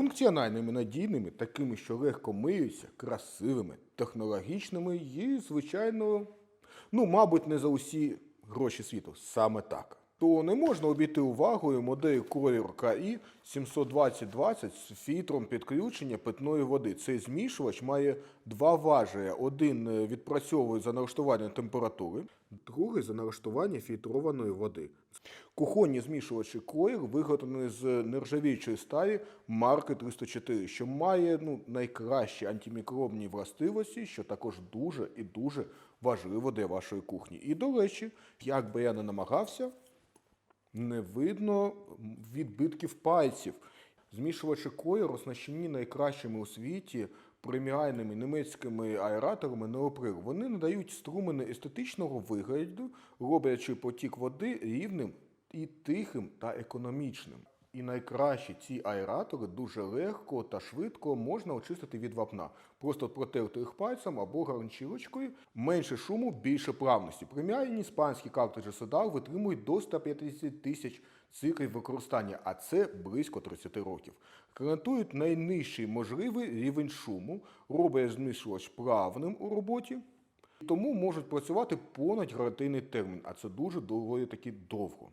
Функціональними, надійними, такими, що легко миються, красивими, технологічними і, звичайно, ну, мабуть, не за усі гроші світу. Саме так. То не можна обійти увагою модель кольору КІ 72020 з фільтром підключення питної води. Цей змішувач має два важеля. Один е, відпрацьовує за налаштування температури, другий за налаштування фільтрованої води. Кухонні змішувачі Коїр виготовлені з нержавіючої сталі марки 304, що має ну, найкращі антимікробні властивості, що також дуже і дуже важливо для вашої кухні. І до речі, як би я не намагався, не видно відбитків пальців. Змішувачі Коїр оснащені найкращими у світі преміальними німецькими аераторами неоприл. Вони надають струмени естетичного вигляду, роблячи потік води рівним і тихим та економічним. І найкраще ці аератори дуже легко та швидко можна очистити від вапна. Просто протерти їх пальцем або гарнчірочкою. Менше шуму, більше плавності. Преміальні іспанські картриджі Седал витримують до 150 тисяч циклів використання, а це близько 30 років. Гарантують найнижчий можливий рівень шуму, роблять змішувач плавним у роботі, тому можуть працювати понад гарантийний термін, а це дуже доволі таки довго.